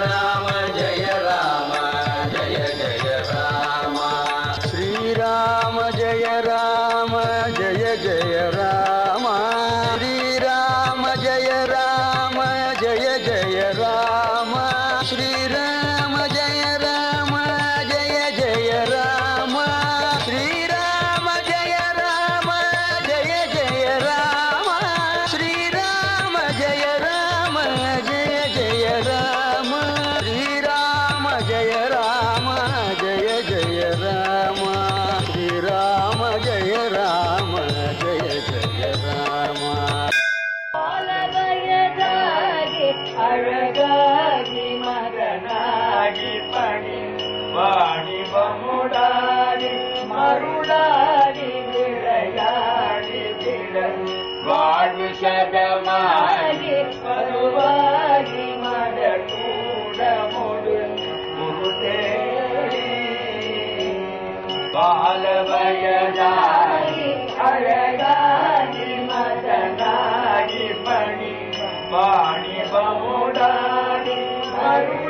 Yeah. அருளாடி விளையாடி விளங் வாழ்வு சதமாகி பருவாகி மத கூடமுடு குருதேவி பாலவயதாகி அழகாகி மதனாகி பணி பாணி பமுடாடி அருள்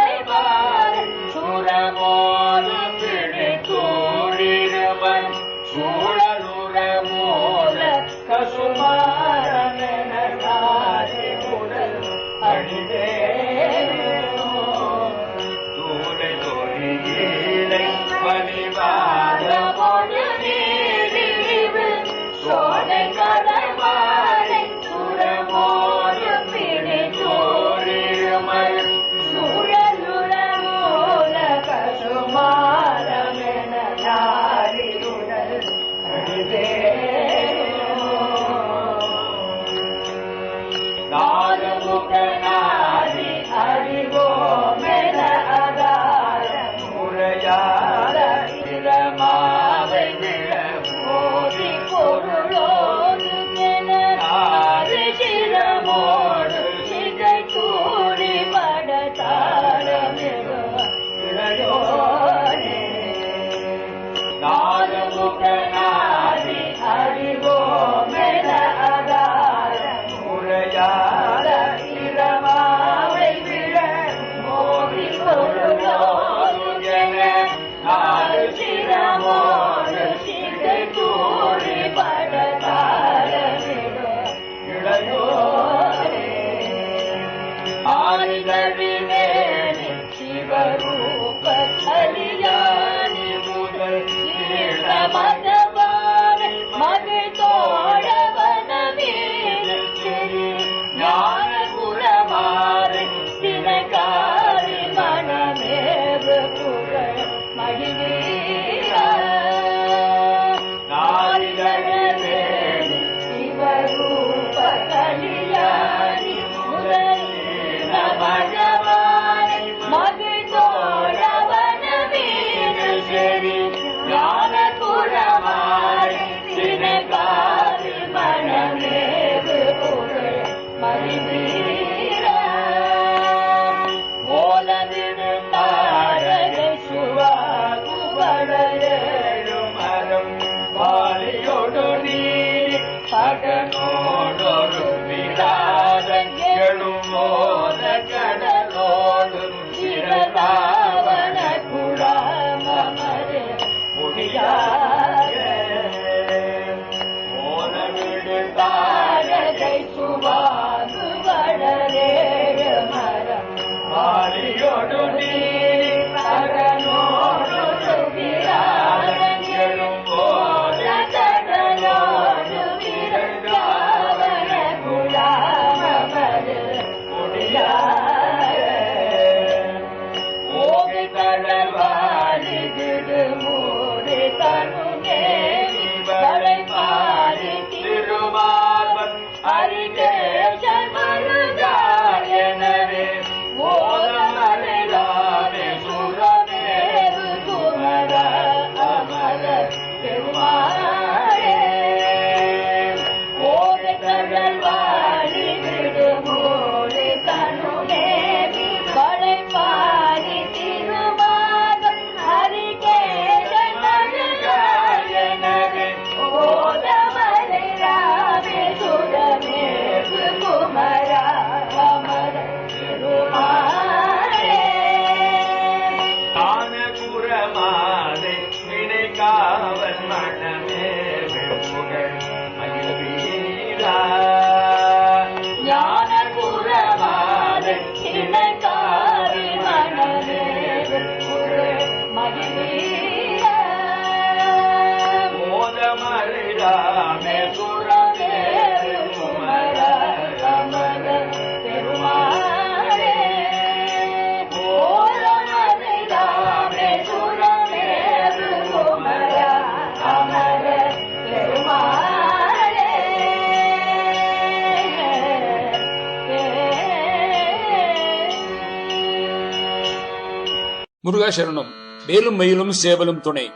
முருகா சரணம் மேலும் மயிலும் சேவலும் துணை.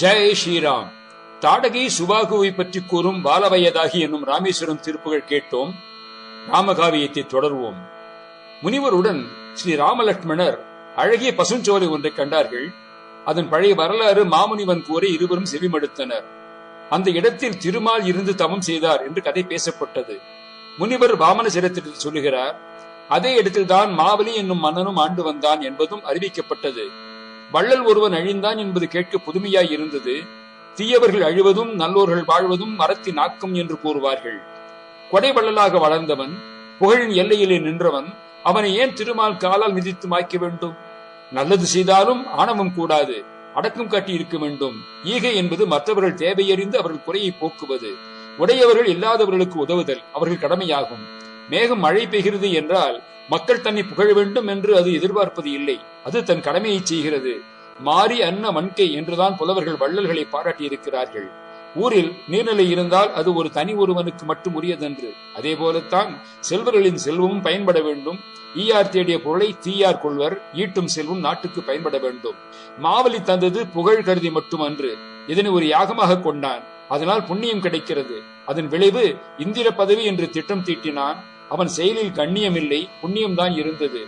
ஜெய் ஸ்ரீராம். தாடகி சுபாகுவை பற்றி கூறும் பாலவயதாகி என்னும் ராமேஸ்வரம் திருப்புகள் கேட்டோம். ராமகாவியத்தை தொடர்வோம். முனிவருடன் ஸ்ரீ ராமலட்சுமணர் அழகிய பசுஞ்சோலை ஒன்றை கண்டார்கள். அதன் பழைய வரலாறு மாமுனிவன் கூறி இருவரும் செவிமடுத்தனர். அந்த இடத்தில் திருமால் இருந்து தவம் செய்தார் என்று கதை பேசப்பட்டது. முனிவர் வாமன சரித்திரத்தில் சொல்லுகிறார் அதே இடத்தில்தான் மாவலி என்னும் மன்னனும் ஆண்டு வந்தான் என்பதும் அறிவிக்கப்பட்டது. வள்ளல் ஒருவன் அழிந்தான் என்பது கேட்க புதுமையாய் இருந்தது. தீயவர்கள் அழிவதும் நல்லோர்கள் வாழ்வதும் மரத்தின் ஆக்கம் என்று கூறுவார்கள். கொடை வள்ளலாக வளர்ந்தவன் புகழின் எல்லையிலே நின்றவன் அவனை ஏன் திருமால் காலால் மிதித்து மாய்க்க வேண்டும்? நல்லது செய்தாலும் ஆணவம் கூடாது அடக்கம் காட்டி இருக்க வேண்டும். ஈகை என்பது மற்றவர்கள் தேவையறிந்து அவர்கள் குறையை போக்குவது. உடையவர்கள் இல்லாதவர்களுக்கு உதவுதல் அவர்கள் கடமையாகும். மேகம் மழை பெய்கிறது என்றால் மக்கள் தன்னை புகழ வேண்டும் என்று அது எதிர்பார்ப்பது இல்லை. அது தன் கடமையை செய்கிறது. மாறி அன்ன மண்கை என்றுதான் புலவர்கள் வள்ளல்களை பாராட்டியிருக்கிறார்கள். ஊரில் நீர்நிலை இருந்தால் அது ஒரு தனி ஒருவனுக்கு மட்டும் உரியதென்று. அதே போலத்தான் செல்வர்களின் செல்வமும் பயன்பட வேண்டும். ஈயார் தேடிய பொருளை தீயார் கொள்வர் ஈட்டும் செல்வம் நாட்டுக்கு பயன்பட வேண்டும். மாவலி தந்தது புகழ் கருதி மட்டுமன்று. இதனை ஒரு யாகமாக கொண்டான். அதனால் புண்ணியம் கிடைக்கிறது. அதன் விளைவு இந்திர பதவி என்று திட்டம் தீட்டினான். அவன் செயலில் கண்ணியமில்லை புண்ணியம்தான் இருந்தது.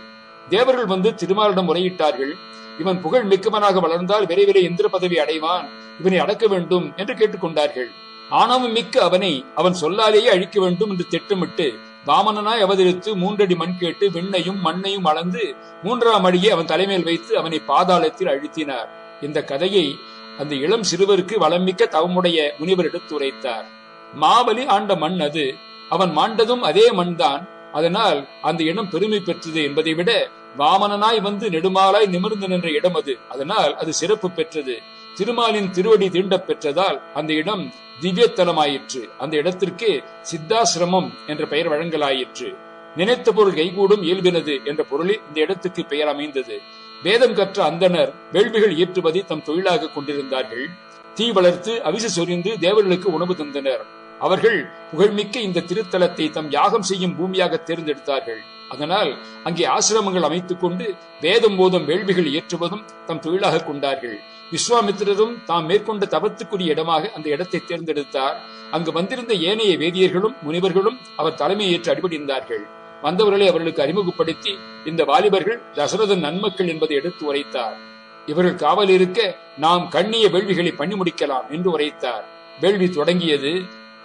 தேவர்கள் வந்து திருமாலிடம் முறையிட்டார்கள். இவன் புகழ் மிக்கவனாக வளர்ந்தால் விரைவிலே இந்திர பதவி அடைவான். இவனை அடக்க வேண்டும் என்று கேட்டுக்கொண்டார்கள். ஆணவம் மிக்க அவனை அவன் சொல்லாலேயே அழிக்க வேண்டும் என்று திட்டமிட்டு வாமனனாய் அவதரித்து மூன்றடி மண் கேட்டு விண்ணையும் மண்ணையும் அளந்து மூன்றாம் அடியை அவன் தலைமையில் வைத்து அவனை பாதாளத்தில் அழுத்தினார். இந்த கதையை அந்த இளம் சிறுவருக்கு வளமிக்க தவமுடைய முனிவர் எடுத்துரைத்தார் மாவலி ஆண்ட மண் அது. அவன் மாண்டதும் அதே மண்தான். அதனால் அந்த இடம் பெருமை பெற்றது என்பதை விட வாமனனாய் வந்து நெடுமாலாய் நிமிர்ந்து நின்ற இடம் அது. அதனால் அது சிறப்பு பெற்றது. திருமாலின் திருவடி தீண்டப் பெற்றதால் அந்த இடம் திவ்யத்தலமாயிற்று. அந்த இடத்திற்கு சித்தாசிரமம் என்ற பெயர் வழங்கலாயிற்று. நினைத்த பொருள் கைகூடும் இயல்பினது என்ற பொருளில் இந்த இடத்துக்கு பெயர் அமைந்தது. வேதம் கற்ற அந்தனர் வேள்விகள் இயற்றுவதை தம் தொழிலாக கொண்டிருந்தார்கள். தீ வளர்த்து அவிசு சொரிந்து தேவர்களுக்கு உணவு தந்தனர். அவர்கள் புகழ்மிக்க இந்த திருத்தலத்தை தம் யாகம் செய்யும் பூமியாக தேர்ந்தெடுத்தார்கள். அதனால் அங்கே ஆசிரமங்கள் அமைத்துக் கொண்டு வேதம் போதும் வேள்விகள் இயற்றுவதும் தம் தொழிலாக கொண்டார்கள். விஸ்வாமித்திரரும் தாம் மேற்கொண்ட தபத்துக்குரிய இடமாக அந்த இடத்தை தேர்ந்தெடுத்தார். அங்கு வந்திருந்த ஏனைய வேதியர்களும் முனிவர்களும் அவர் தலைமையை ஏற்று அடிபடிந்தார்கள் வந்தவர்களை அவர்களுக்கு அறிமுகப்படுத்தி இந்த வாலிபர்கள் தசரதன் நன்மக்கள் என்பதை எடுத்து உரைத்தார். இவர்கள் காவல் இருக்க நாம் கண்ணிய வேள்விகளை பண்ணி முடிக்கலாம் என்று உரைத்தார். வேள்வி தொடங்கியது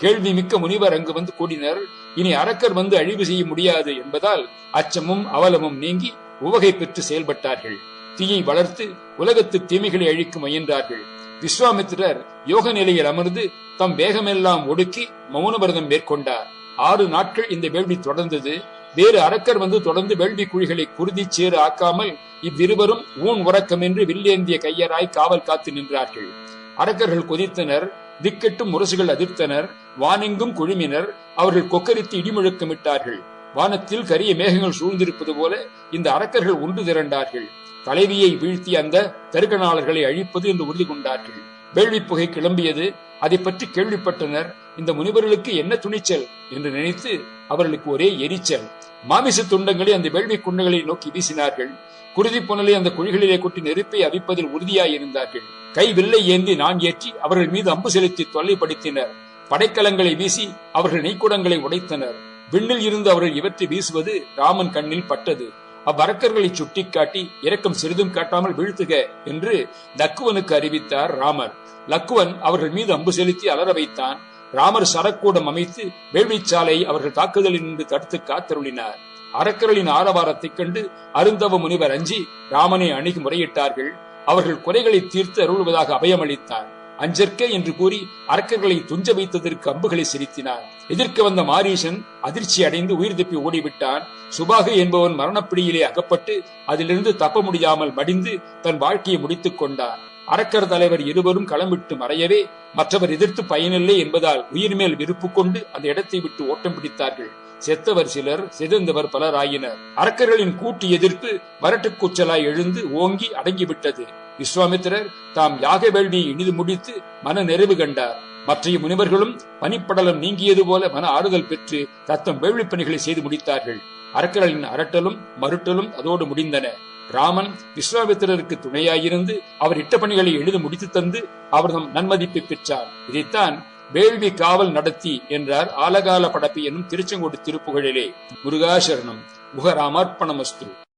கேள்வி மிக்க முனிவர் அங்கு வந்து கூடினர். இனி அரக்கர் வந்து அழிவு செய்ய முடியாது என்பதால் அச்சமும் அவலமும் நீங்கி உவகை பெற்று செயல்பட்டார்கள். தீயை வளர்த்து உலகத்து தீமைகளை அழிக்க முயன்றார்கள். விஸ்வாமித்திரர் யோக நிலையில் அமர்ந்து தம் வேகமெல்லாம் ஒடுக்கி மௌனவிரதம் மேற்கொண்டார். ஆறு நாட்கள் இந்த வேள்வி தொடர்ந்தது. வேறு அரக்கர் வந்து தொடர்ந்து வேள்வி குழிகளை குருதி சேறு ஆக்காமல் இவ்விருவரும் ஊன் உறக்கமின்றி வில்லேந்திய கையராய் காவல் காத்து நின்றார்கள். அரக்கர்கள் கொதித்தனர். திக்கெட்டும் முரசுகள் அதிர்த்தனர். வானெங்கும் குழுமினர் அவர்கள் கொக்கரித்து இடிமுழக்கமிட்டார்கள். வானத்தில் கரிய மேகங்கள் சூழ்ந்திருப்பது போல இந்த அரக்கர்கள் ஒன்று திரண்டார்கள். தலைவியை வீழ்த்தி அந்த தருகணாளர்களை அழிப்பது என்று உறுதி கொண்டார்கள். வேள்வி புகை கிளம்பியது. அதை பற்றி கேள்விப்பட்டனர். இந்த முனிவர்களுக்கு என்ன துணிச்சல் என்று நினைத்து அவர்களுக்கு ஒரே எரிச்சல். மாமிச துண்டங்களை அந்த வேள்வி குண்டங்களை நோக்கி வீசினார்கள். குருதி புனலை அந்த குழிகளிலே கொட்டி நெருப்பை அவிப்பதில் உறுதியாயிருந்தார்கள். கை வில்லை ஏந்தி நான் ஏற்றி அவர்கள் மீது அம்பு செலுத்தி தொல்லைப்படுத்தினர். படைக்கலங்களை வீசி அவர்கள் நெய்க்குடங்களை உடைத்தனர். விண்ணில் இருந்து அவர்கள் இவற்றை வீசுவது ராமன் கண்ணில் பட்டது. அவ்வரக்கர்களை சுட்டிக்காட்டி இரக்கம் சிறிதும் காட்டாமல் வீழ்த்துக என்று லக்குவனுக்கு அறிவித்தார் ராமர். லக்குவன் அவர்கள் மீது அம்பு செலுத்தி அலற வைத்தான். ராமர் சரக்கூடம் அமைத்து வேள்விச்சாலை அவர்கள் தாக்குதலில் நின்று தடுத்து காத்தருளினார். அரக்கர்களின் ஆரவாரத்தைக் கண்டு அருந்தவ முனிவர் அஞ்சி ராமனை அணுகி முறையிட்டார்கள். அவர்கள் குறைகளை தீர்த்து அருள்வதாக அபயமளித்தார். அஞ்சற்க என்று கூறி அரக்கர்களை துஞ்ச வைத்ததற்கு அம்புகளை செலுத்தினார் எதிர்க்க வந்த மாரீசன் அதிர்ச்சி அடைந்து உயிர் தப்பி ஓடிவிட்டான். சுபாகு என்பவன் மரணப்பிடியிலே அகப்பட்டு அதிலிருந்து தப்ப முடியாமல் மடிந்து தன் வாழ்க்கையை முடித்துக் கொண்டார் அரக்கர் தலைவர் இருவரும் களமிட்டு மறையவே மற்றவர் எதிர்த்து பயனில்லை என்பதால் உயிர் மேல் விருப்பு கொண்டு அந்த இடத்தை விட்டு ஓட்டம் பிடித்தார்கள். செத்தவர் சிலர் சிதைந்தவர் பலர் ஆயினர் அரக்கர்களின் கூட்டு எதிர்ப்பு வரட்டுக்கூச்சலாய் எழுந்து ஓங்கி அடங்கிவிட்டது. விஸ்வாமித்திரர் தாம் யாக வேள்வியை இனிது முடித்து மன நிறைவு கண்டார். மற்றைய முனிவர்களும் பனிப்படலம் நீங்கியது போல மன ஆறுதல் பெற்று தத்தம் வேள்வி பணிகளை செய்து முடித்தார்கள். அரக்கர்களின் அரட்டலும் மருட்டலும் அதோடு முடிந்தன. ராமன் விஸ்வாமித்திரருக்கு துணையாயிருந்து அவர் இட்ட பணிகளை எழுத முடித்து தந்து அவர் தம் நன்மதிப்பை பெற்றார். இதைத்தான் வேள்வி காவல் நடத்தி என்றார் ஆலகால படப்பி எனும் திருச்செங்கோடு திருப்புகழிலே. முருகாசரணம். முகராமார்ப்பணமஸ்து.